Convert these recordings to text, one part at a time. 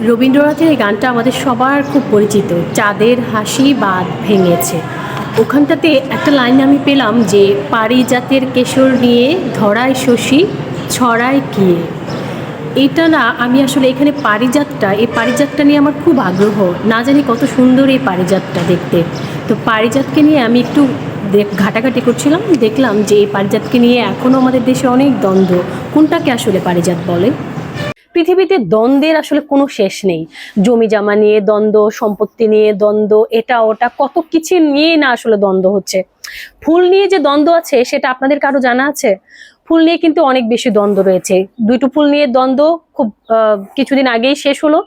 রবীন্দ্রনাথের এই গানটা আমাদের সবার খুব পরিচিত। চাঁদের হাসি বাদ ভেঙেছে। ওখানটাতে একটা লাইন আমি পেলাম যে পারিজাতের কেশর নিয়ে ধরায় শশী, ছড়ায় কিয়ে। এটা না, আমি আসলে এখানে পারিজাতটা, এই পারিজাতটা নিয়ে আমার খুব আগ্রহ। না জানি কত সুন্দর এই পারিজাতটা দেখতে। তো পারিজাতকে নিয়ে আমি একটু ঘাটাঘাটি করছিলাম, দেখলাম যে, এই পারিজাতকে নিয়ে এখনও আমাদের দেশে অনেক দ্বন্দ্ব। কোনটাকে আসলে পারিজাত বলে? পৃথিবীতে দ্বন্দ্বের আসলে কোনো শেষ নেই। জমি জামা নিয়ে দ্বন্দ্ব, সম্পত্তি নিয়ে দ্বন্দ্ব, এটা, ওটা, কত কিছু নিয়ে না আসলে দ্বন্দ্ব হচ্ছে। ফুল নিয়ে যে দ্বন্দ্ব আছে, সেটা আপনাদের কারও জানা আছে? ফুল নিয়ে কিন্তু অনেক বেশি দ্বন্দ্ব রয়েছে। দুটো ফুল নিয়ে দ্বন্দ্ব খুব কিছুদিন আগেই শেষ হলো।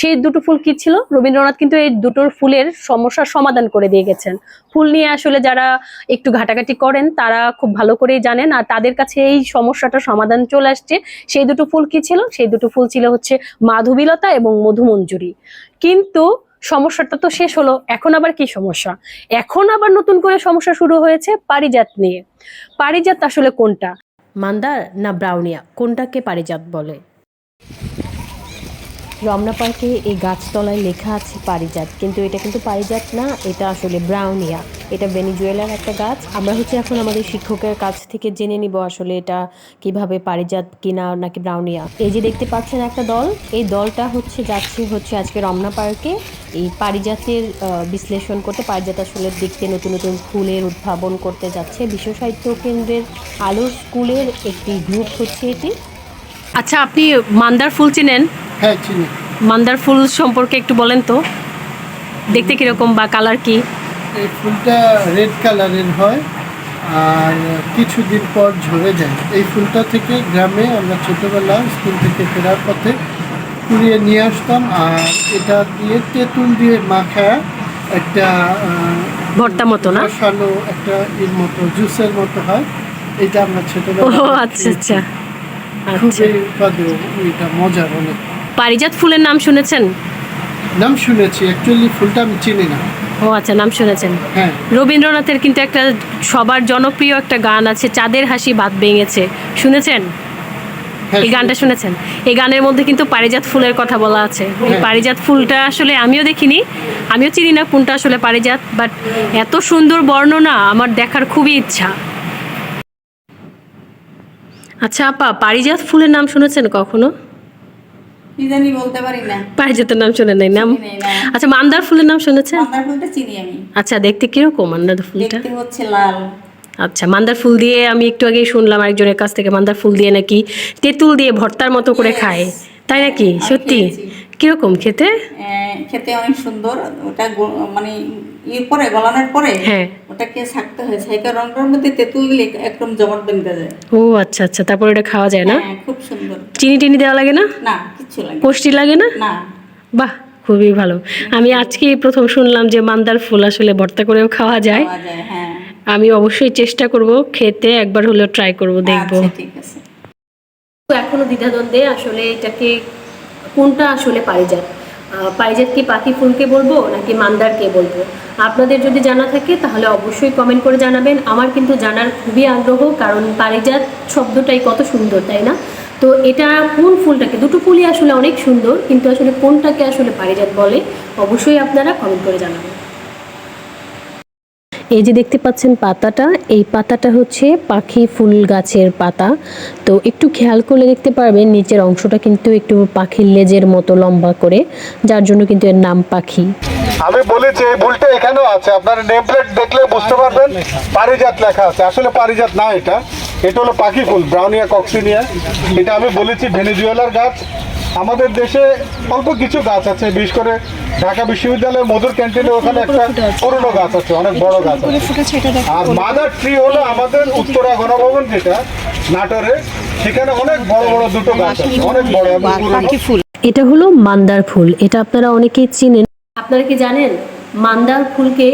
সেই দুটো ফুল কি ছিল? রবীন্দ্রনাথ কিন্তু এই দুটোর ফুলের সমস্যার সমাধান করে দিয়ে গেছেন। ফুল নিয়ে আসলে যারা একটু ঘাটাঘাটি করেন, তারা খুব ভালো করেই জানেন। আর তাদের কাছে এই সমস্যাটার সমাধান চলে আসছে। সেই দুটো ফুল কি ছিল? সেই দুটো ফুল ছিল হচ্ছে মাধবীলতা এবং মধুমঞ্জুরি। কিন্তু সমস্যাটা তো শেষ হলো। এখন আবার কি সমস্যা? এখন আবার নতুন করে সমস্যা শুরু হয়েছে পারিজাত নিয়ে। পারিজাত আসলে কোনটা? মান্দার না ব্রাউনিয়া? কোনটাকে পারিজাত বলে? রমনা পার্কে এই গাছতলায় লেখা আছে পারিজাত, কিন্তু এটা কিন্তু পারিজাত না, এটা আসলে ব্রাউনিয়া। এটা ভেনিজুয়েলার একটা গাছ। আমরা হচ্ছে এখন আমাদের শিক্ষকের কাছ থেকে জেনে নিব আসলে এটা কীভাবে পারিজাত কিনা নাকি ব্রাউনিয়া। এই যে দেখতে পাচ্ছেন একটা দল, এই দলটা হচ্ছে যাচ্ছে হচ্ছে আজকে রমনা পার্কে। এই পারিজাতের বিশ্লেষণ করতে পারিজাত আসলে দেখতে নতুন নতুন ফুলের উদ্ভাবন করতে যাচ্ছে। বিশ্ব সাহিত্য কেন্দ্রের আলোর স্কুলের একটি গ্রুপ হচ্ছে এটি। আচ্ছা আপনি মান্দার ফুল চিনেন? হ্যাঁ চিনি। মান্দার ফুল সম্পর্কে একটু বলেন তো। দেখতে কীরকম বা কালার কি? এই ফুলটা রেড কালারের হয় আর কিছুদিন পর ঝরে যায়। এই ফুলটা থেকে গ্রামে আমরা ছোটোবেলা স্কুল থেকে ফেরার পথে কুড়িয়ে নিয়ে আসতাম আর এটা দিয়ে তেঁতুল দিয়ে মাখা একটা ভর্তা মতো না? রসালো একটা এর মতো জুসের মতো হয়। এটা আমরা ও ছোটোবেলা আচ্ছা আচ্ছা আচ্ছা। খুবই উৎপাদক এটা মজার অনেক। পারিজাত ফুলের নাম শুনেছেন? নাম শুনেছি অ্যাকচুয়ালি ফুলটা আমি চিনি না। ও আচ্ছা নাম শুনেছেন। হ্যাঁ। রবীন্দ্রনাথের কিন্তু একটা সবার জনপ্রিয় একটা গান আছে চাঁদের হাসি বাদ ভেঙেছে। শুনেছেন? এই গানটা শুনেছেন? এই গানের মধ্যে কিন্তু পারিজাত ফুলের কথা বলা আছে। এই হ্যাঁ। পারিজাত ফুলটা আসলে আমিও দেখিনি। আমিও চিনি না কোনটা আসলে পারিজাত বাট এত সুন্দর বর্ণনা আমার দেখার খুবই ইচ্ছা। আচ্ছা আপা পারিজাত ফুলের নাম শুনেছেন কখনো? জানি বলতে পারি না। পারিজাতের নাম শুনে নাই নাম? আচ্ছা মান্দার ফুলের নাম শুনেছেন? মান্দার ফুলটা চিনি আমি। আচ্ছা দেখতে কীরকম মান্দার ফুলটা? দেখতে হচ্ছে লাল। আচ্ছা মান্দার ফুল দিয়ে আমি একটু আগেই শুনলাম একজনের কাছ থেকে মান্দার ফুল দিয়ে নাকি তেঁতুল দিয়ে ভর্তার মতো করে খায়। তাই নাকি? সত্যি? কীরকম খেতে? খেতে অনেক সুন্দর। ওটা মানে ইয়ে পরে গলানোর পরে হ্যাঁ। ওটাকে ছাকতে হয় ছাইকা রংটার মধ্যে তেঁতুল দিলে একদম জমাট বেঁধে যায়। ও আচ্ছা আচ্ছা তারপর এটা খাওয়া যায় না? হ্যাঁ খুব সুন্দর। চিনি টিনি দেওয়া লাগে না? না কিচ্ছু লাগে না। পুষ্টি লাগে না? না। বাহ খুবই ভালো। আমি আজকে প্রথম শুনলাম যে মান্দার ফুল আসলে ভর্তা করেও খাওয়া যায় হ্যাঁ। আমি অবশ্যই চেষ্টা করব, খেতে একবার হলেও ট্রাই করব, দেখব। আচ্ছা ঠিক আছে। এখনও দ্বিধাদ্বন্দ্বে আসলে এটাকে কোনটা আসলে পারিজাত? পারিজাত কি পাখি ফুলকে বলব নাকি মান্দারকে বলব? আপনাদের যদি জানা থাকে তাহলে অবশ্যই কমেন্ট করে জানাবেন। আমার কিন্তু জানার খুবই আগ্রহ, কারণ পারিজাত শব্দটাই কত সুন্দর, তাই না? তো এটা কোন ফুলটাকে? দুটো ফুলই আসলে অনেক সুন্দর, কিন্তু আসলে কোনটাকে আসলে পারিজাত বলে অবশ্যই আপনারা কমেন্ট করে জানাবেন। এই যে দেখতে পাচ্ছেন পাতাটা, এই পাতাটা হচ্ছে পাখি ফুল গাছের পাতা। তো একটু খেয়াল করলে দেখতে পারবেন, নিচের অংশটা কিন্তু একটু পাখির লেজের মতো লম্বা করে, যার জন্য কিন্তু এর নাম পাখি। আমি বলেছি, এই ভুলটা এখানেও আছে। আপনার নেম প্লেট দেখলে বুঝতে পারবেন, পারিজাত লেখা আছে। আসলে পারিজাত না এটা। এটা হলো পাখি ফুল, ব্রাউনিয়া কক্সিনিয়া এটা আমি বলেছি, ভেনেজুয়েলার গাছ। আমাদের দেশে অল্প কিছু গাছ আছে বিশেষ করে ঢাকা বিশ্ববিদ্যালয়ের মধুর ক্যান্টিনে ওখানে একটা পুরনো গাছ আছে অনেক বড় গাছ আছে। আর মাদার ট্রি হলো আমাদের উত্তরা গণভবন যেটা নাটোরে সেখানে অনেক বড় বড় দুটো গাছ আছে অনেক বড় এবং এটা হলো মান্দার ফুল এটা আপনারা অনেকেই চিনেন। আপনারা কি জানেন মান্দার ফুলকে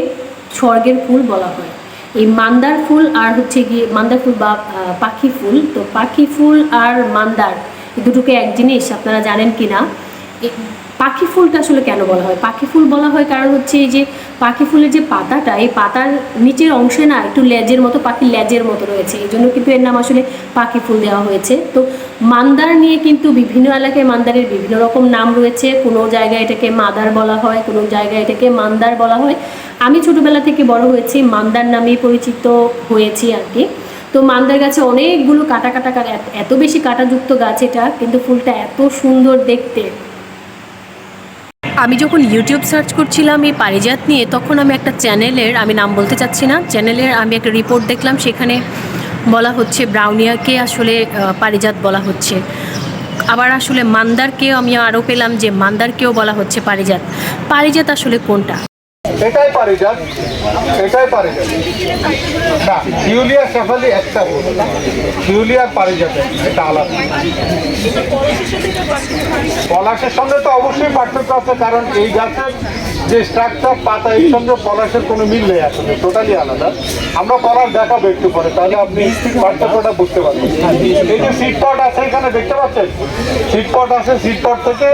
স্বর্গের ফুল বলা হয়। এই মান্দার ফুল আর হচ্ছে গিয়ে মান্দার ফুল বা পাখি ফুল তো পাখি ফুল আর মান্দার দুটোকে এক জিনিস আপনারা জানেন কি না পাখি ফুলটা আসলে কেন বলা হয়? পাখি ফুল বলা হয় কারণ হচ্ছে এই যে পাখি ফুলের যে পাতাটা, এই পাতার নিচের অংশে না একটু লেজের মতো পাখির লেজের মতো রয়েছে। এই জন্য কিন্তু এর নাম আসলে পাখি ফুল দেওয়া হয়েছে। তো মান্দার নিয়ে কিন্তু বিভিন্ন এলাকায় মান্দারের বিভিন্ন রকম নাম রয়েছে। কোনো জায়গায় এটাকে মাদার বলা হয়, কোনো জায়গায় এটাকে মান্দার বলা হয়। আমি ছোটোবেলা থেকে বড় হয়েছি, মান্দার নামে পরিচিত হয়েছি আর কি। তো মান্দার গাছে অনেকগুলো কাটা কাটা কাটা, এত- বেশি কাটাযুক্ত গাছ এটা, কিন্তু ফুলটা এত সুন্দর দেখতে। আমি যখন ইউটিউব সার্চ করছিলাম এই পারিজাত নিয়ে, তখন আমি একটা চ্যানেলের, আমি নাম বলতে চাচ্ছি না, চ্যানেলের আমি একটা রিপোর্ট দেখলাম, সেখানে বলা হচ্ছে ব্রাউনিয়াকে আসলে পারিজাত বলা হচ্ছে। আবার আসলে মান্দারকেও আমি আরও পেলাম যে মান্দারকেও বলা হচ্ছে পারিজাত। পারিজাত আসলে কোনটা? এটাই পারে পারিজাত এটাই পারে পারিজাত না, ইউলিয়া শেফালি একটা ইউলিয়া পারে যাবে এটা আলাদা। পলাশের সঙ্গে তো অবশ্যই পার্থক্য আছে, কারণ এই গাছের যে স্ট্রাকচার পাতা এর সঙ্গে পলাশের কোনো মিল নেই আসলে টোটালি আলাদা। আমরা পলাশ দেখাবো একটু পরে তাহলে আপনি পার্থক্যটা বুঝতে পারবেন। এই যে সিট পট আছে এখানে দেখতে পাচ্ছেন? সিট পট আছে সিট পট থেকে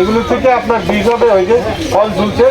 এগুলো থেকে আপনার বীজ হবে ওই যে ফল ঝুলছে।